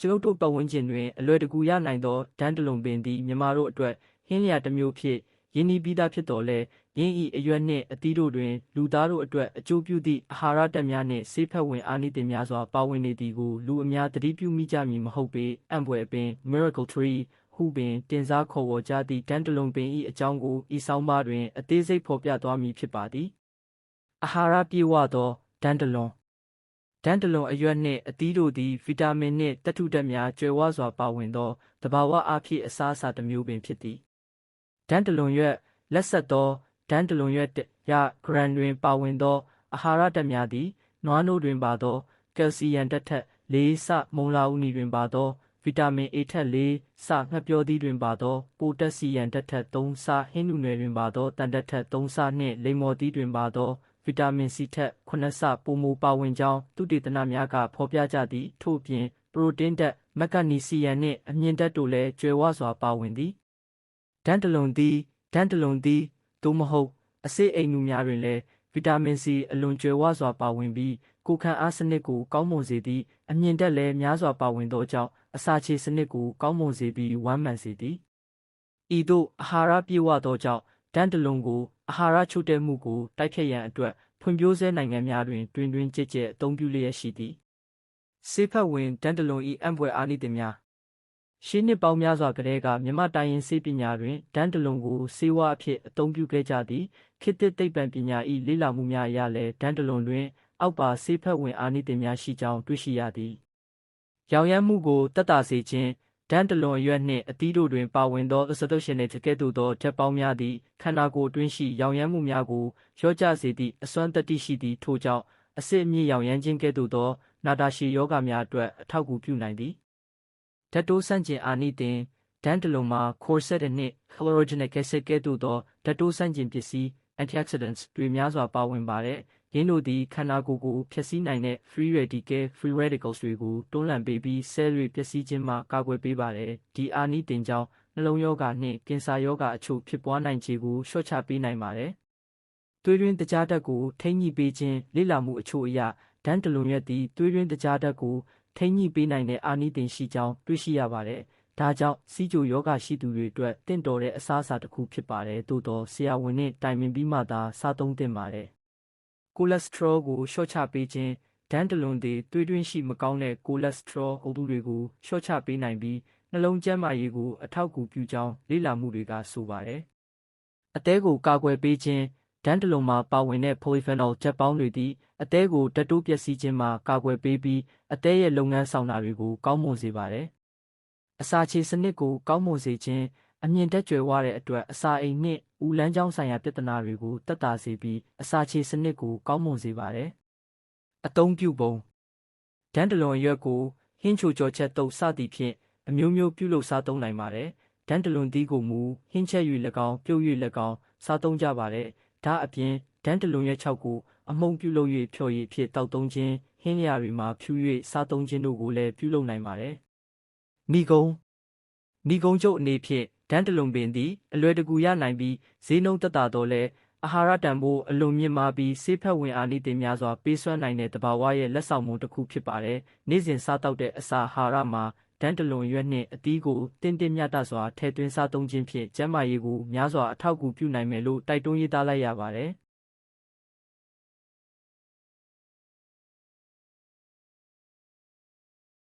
ကျွန်ုပ်တို့ပတ်ဝန်းကျင်တွင်အလွယ်တကူရနိုင်သောဒန်းတလွန်ပင်သည်မြမတို့အတွက်ဟင်းလျာတစ်မျိုးဖြင့်ရင်းနှီးပြီးသားဖြစ်တော်လဲရင်းဤအရွက်နှင့်အသီးတို့တွင် လူသားတို့အတွက်အကျိုးပြုသည့်အာဟာရတက်များနှင့်ဆေးဖက်ဝင်အားနည်းတင်များစွာပါဝင်နေသည်ကိုလူအများသတိပြုမိကြမည်မဟုတ်ပေအံ့ဖွယ်ပင် miracle tree ဟုပင်တင်စားခေါ်ဝေါ်ကြသည့်ဒန်းတလွန်ပင်၏အကြောင်းကိုဤဆောင်ပါတွင် အသေးစိတ်ဖော်ပြသွားမည်ဖြစ်ပါသည်အာဟာရပြေဝသောဒန်းတလွန် ဒန်းတလွန်အရွက်နှင့်အသီးတို့သည်ဗီတာမင်နှင့်တက်ထုတက်များကျွယ်ဝစွာပါဝင်သောတဘာဝအားဖြင့်အစားအစာတစ်မျိုးပင်ဖြစ်သည်ဒန်းတလွန်ရွက်လက်ဆက်သောဒန်းတလွန်ရွက်ရဂရန်တွင်ပါဝင်သောအာဟာရဓာတ်များသည်နွားနို့တွင်ပါသောကယ်လ်ဆီယမ်ဓာတ်ထက်၄ဆမုန်လာဥနီတွင်ပါသောဗီတာမင် A ထက်၄ဆငှက်ပျောသီးတွင်ပါသောပိုတက်ဆီယမ်ဓာတ်ထက်၃ဆဟင်းနူနယ်တွင်ပါသောတန်ဓာတ်ထက်၃ဆနှင့်လိမ္မော်သီးတွင်ပါသော ဗီတာမင် C ထက်9ဆပိုမိုပါဝင်ကြောင်းသုတေသနများကဖော်ပြကြသည်ထို့ပြင်ပရိုတင်းဓာတ်မက်ကနီဆီယမ်နှင့်အမြင့်ဓာတ်တို့လည်းကျွယ်ဝစွာပါဝင်သည်ဒန်တလွန်သည်ဒန်တလွန်သည်သို့မဟုတ်အဆိပ်အိမ်နူများတွင်လည်းဗီတာမင် C အလွန်ကျွယ်ဝစွာပါဝင်ပြီးကိုယ်ခံအားစနစ်ကိုကောင်းမွန်စေသည်အမြင့်ဓာတ်လည်းများစွာပါဝင်သောကြောင့်အစာချေစနစ်ကိုကောင်းမွန်စေပြီးဝမ်းမှန်စေသည်ဤသို့အာဟာရပြည့်ဝသောကြောင့် ဒန်တလွန်ကိုအာဟာရချို့တဲ့မှုကိုတိုက်ဖျက်ရန်အတွက်ဖွံ့ဖြိုးဆဲနိုင်ငံများတွင်တွင်တွင်ကြက်ကြက်အသုံးပြုလျက်ရှိသည်ဆေးဖက်ဝင်ဒန်တလွန်၏အံ့ဖွယ်အားနည်းတင်များရှေးနှစ်ပေါင်းများစွာကတည်းကမြမတိုင်းရင်ဆေးပညာတွင်ဒန်တလွန်ကိုဆေးဝါးအဖြစ်အသုံးပြုခဲ့ကြသည်ခေတ်သစ်သိပ္ပံပညာ၏လေ့လာမှုများအရလည်းဒန်တလွန်တွင် အောက်ပါဆေးဖက်ဝင်အားနည်းတင်များရှိကြောင်းတွေ့ရှိရသည်ရောင်ရမ်းမှုကိုတက်တာစေခြင်း ဒန်တလွန်ရွက်နှင့်အသီးတို့တွင်ပါဝင်သောစတုရှင်နှင့်တကဲ့သို့သောဓာတ်ပေါင်းများသည့်ခန္ဓာကိုယ်အတွင်းရှိရောင်ရမ်းမှုများကိုလျော့ကျစေသည့်အစွမ်းတတ္တိရှိသည့်ထို့ကြောင့်အစစ်အမြစ်ရောင်ရမ်းခြင်းကဲ့သို့သောနာတာရှည်ယောဂများအတွက်အထောက်အကူပြုနိုင်သည်ဓာတ်တိုးဆန့်ကျင်အာနိသင်ဒန်တလွန်မှာ corset နှင့် chlorogenic acid ကဲ့သို့သောဓာတ်တိုးဆန့်ကျင်ပစ္စည်း antioxidants တွေများစွာပါဝင်ပါတ ယ်။ရင်းတို့သည်ခန္ဓာကိုယ်ကိုဖျက်ဆီးနိုင်တဲ့ free radical free radicals တွေကိုတွန်းလှန်ပေးပြီး cell တွေပျက်စီးခြင်းမှကာကွယ်ပေးပါတယ်။ဒီအာနိသင်ကြောင့်နှလုံးရောဂါနှင့်ကင်ဆာရောဂါအချို့ဖြစ်ပွားနိုင်ခြေကိုလျှော့ချပေးနိုင်ပါတယ်။သွေးတွင်းတကြားဓာတ်ကိုထိန်းညှိပေးခြင်းလေ့လာမှုအချို့အရဒန်တလွန်ရက်သည်သွေးတွင်းတကြားဓာတ်ကိုထိန်းညှိပေးနိုင်တဲ့အာနိသင်ရှိကြောင်းတွေ့ရှိရပါတယ်။ဒါကြောင့်စီးကြိုယောဂရှိသူတွေအတွက်တင့်တော်တဲ့အစားအစာတစ်ခုဖြစ်ပါတယ်။သို့သောဆရာဝန်နဲ့တိုင်ပင်ပြီးမှသာစားသုံးသင့်ပါတယ်။ ကိုလက်စထရောကိုလျှော့ချပေးခြင်းဒန်တလွန်သည်သွေးတွင်းရှိမကောင်းတဲ့ကိုလက်စထရောအုပ်စုတွေကိုလျှော့ချပေးနိုင်ပြီးနှလုံးကျန်းမာရေးကိုအထောက်အကူပြုကြောင်းလေ့လာမှုတွေကဆိုပါတယ်။အသေးကိုကာကွယ်ပေးခြင်းဒန်တလွန်မှာပါဝင်တဲ့ polyphenol ချက်ပေါင်းတွေသည်အသေးကိုတတိုးပျက်စီးခြင်းမှကာကွယ်ပေးပြီးအသေးရဲ့လုပ်ငန်းဆောင်တာတွေကိုကောင်းမွန်စေပါတယ်။အစာချေစနစ်ကိုကောင်းမွန်စေခြင်း အမြင့်တက်ကြွယ်ဝတဲ့အတွက်အစာအိမ်နှင့်ဦးလန်းချောင်းဆိုင်ရာပြဿနာတွေကိုတက်တာစေပြီးအစာချေစနစ်ကိုကောင်းမွန်စေပါတယ်။အသုံးပြုပုံဒန်တလွန်ရွက်ကိုဟင်းချိုကြော်ချက်တုပ်စသည်ဖြင့်အမျိုးမျိုးပြုလုပ်စားသုံးနိုင်ပါတယ်။ဒန်တလွန်သီးကိုမူဟင်းချက်၍၎င်းပြုတ်၍၎င်းစားသုံးကြပါတယ်။ဒါအပြင်ဒန်တလွန်ရွက်6ကိုအမုံပြုလုပ်၍ဖြော်ရည်ဖြစ်တောက်သုံးခြင်းဟင်းလျာတွေမှာဖြူ၍စားသုံးခြင်းတို့ကိုလည်းပြုလုပ်နိုင်ပါတယ်။မိကုံမိကုံကျုပ်အနေဖြင့် ဒန်တလွန်ပင်သည် အလွယ်တကူရနိုင်ပြီးဈေးနှုန်းသက်သာတော့လဲအာဟာရတန်ဖိုးအလွန်မြင့်မားပြီးဆေးဖက်ဝင်အားနည်းတင်များစွာပေးစွမ်းနိုင်တဲ့တဘာဝရဲ့လက်ဆောင်မှုတစ်ခုဖြစ်ပါတယ်။နေ့စဉ်စားတောက်တဲ့အစာအာဟာရမှာဒန်တလွန်ရွက်နှင့်အသီးကိုတင်းတင်းမြတ်တစွာထည့်သွင်းစားသုံးခြင်းဖြင့်ကျန်းမာရေးကိုများစွာအထောက်အကူပြုနိုင်မယ်လို့တိုက်တွန်းရေးသားလိုက်ရပါတယ်။